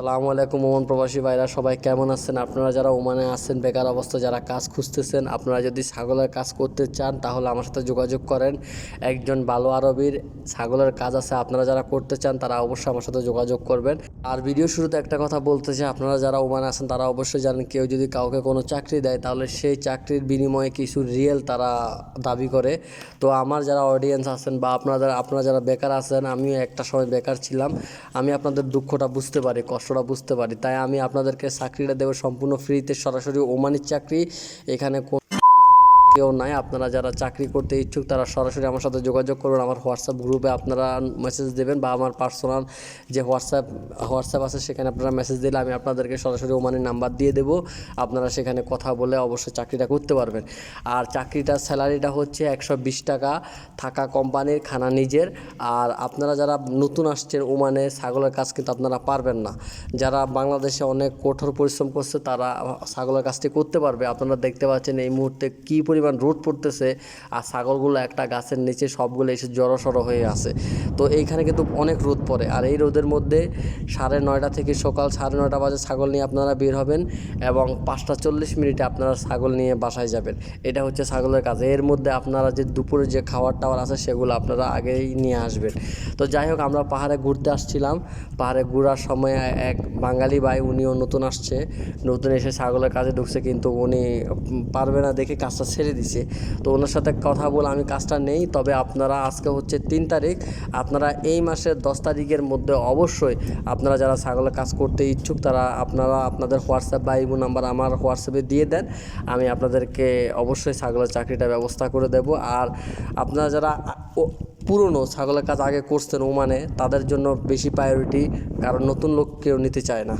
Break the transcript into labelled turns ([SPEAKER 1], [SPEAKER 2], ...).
[SPEAKER 1] সালামু আলাইকুম, ওমান প্রবাসী ভাইরা, সবাই কেমন আছেন? আপনারা যারা ওমানে আছেন, বেকার অবস্থা, যারা কাজ খুঁজতেছেন, আপনারা যদি ছাগলের কাজ করতে চান, তাহলে আমার সাথে যোগাযোগ করেন। একজন ভালো আরবির ছাগলের কাজ আছে, আপনারা যারা করতে চান, তারা অবশ্যই আমার সাথে যোগাযোগ করবেন। আর ভিডিও শুরুতে একটা কথা বলতে চাই, আপনারা যারা ওমানে আছেন, তারা অবশ্যই জানেন, কেউ যদি কাউকে কোনো চাকরি দেয়, তাহলে সেই চাকরির বিনিময়ে কিছু রিয়েল তারা দাবি করে। তো আমার যারা অডিয়েন্স আছেন বা আপনারা আপনারা যারা বেকার আছেন, আমিও একটা সময় বেকার ছিলাম। আমি আপনাদের দুঃখটা বুঝতে পারি কষ্টটা বুঝতে পারি। তাই আমি আপনাদেরকে চাকরিটা দেবো সম্পূর্ণ ফ্রিতে সরাসরি ওমানের চাকরি এখানে কেউ নাই, আপনারা যারা চাকরি করতে ইচ্ছুক তারা সরাসরি আমার সাথে যোগাযোগ করবেন, আমার হোয়াটসঅ্যাপ গ্রুপে আপনারা মেসেজ দেবেন বা আমার পার্সোনাল যে হোয়াটসঅ্যাপ হোয়াটসঅ্যাপ আছে সেখানে আপনারা মেসেজ দিলে আমি আপনাদেরকে সরাসরি ওমানের নাম্বার দিয়ে দেবো, আপনারা সেখানে কথা বলে অবশ্যই চাকরিটা করতে পারবেন। আর চাকরিটার স্যালারিটা হচ্ছে একশো বিশ টাকা, থাকা কোম্পানির খানা নিজের, আর আপনারা যারা নতুন আসছেন ওমানে, ছাগলের কাজ কিন্তু আপনারা পারবেন না। যারা বাংলাদেশে অনেক কঠোর পরিশ্রম করছে তারা ছাগলের কাজটি করতে পারবে, আপনারা দেখতে পাচ্ছেন এই মুহূর্তে কী পরিমাণ রোদ পড়তেছে আর ছাগলগুলো একটা গাছের নিচে সবগুলো এসে জড়ো সড়ো হয়ে আছে। তো এইখানে কিন্তু অনেক রোদ পড়ে। আর এই রোদের মধ্যে সাড়ে নয়টা থেকে সকাল সাড়ে নয়টা বাজে ছাগল নিয়ে আপনারা বের হবেন এবং পাঁচটা চল্লিশ মিনিটে আপনারা ছাগল নিয়ে বাসায় যাবেন। এটা হচ্ছে ছাগলের কাজ। এর মধ্যে আপনারা যে দুপুরে যে খাবার টাওয়ার আছে সেগুলো আপনারা আগেই নিয়ে আসবেন। তো যাই হোক, আমরা পাহাড়ে ঘুরতে আসছিলাম। পাহাড়ে ঘোরার সময় এক বাঙালি ভাই উনিও নতুন আসছে। নতুন এসে ছাগলের কাজে ঢুকছে, কিন্তু উনি পারবে না দেখে কাজটা ছেড়ে দিছে। তো ওনার সাথে কথা বলে আমি কাজটা নেই, তবে আপনারা আজকে হচ্ছে তিন তারিখ, আপনারা এই মাসের দশ তারিখের মধ্যে অবশ্যই আপনারা যারা ছাগলের কাজ করতে ইচ্ছুক, তারা আপনারা আপনাদের হোয়াটসঅ্যাপ বা ইমো নাম্বার আমার হোয়াটসঅ্যাপে দিয়ে দেন। আমি আপনাদেরকে অবশ্যই ছাগলের চাকরিটা ব্যবস্থা করে দেব। আর আপনারা যারা পুরনো ছাগলের কাজ আগে করছেন ওমানে, তাদের জন্য বেশি প্রায়োরিটি কারণ নতুন লোক কেউ নিতে চায় না।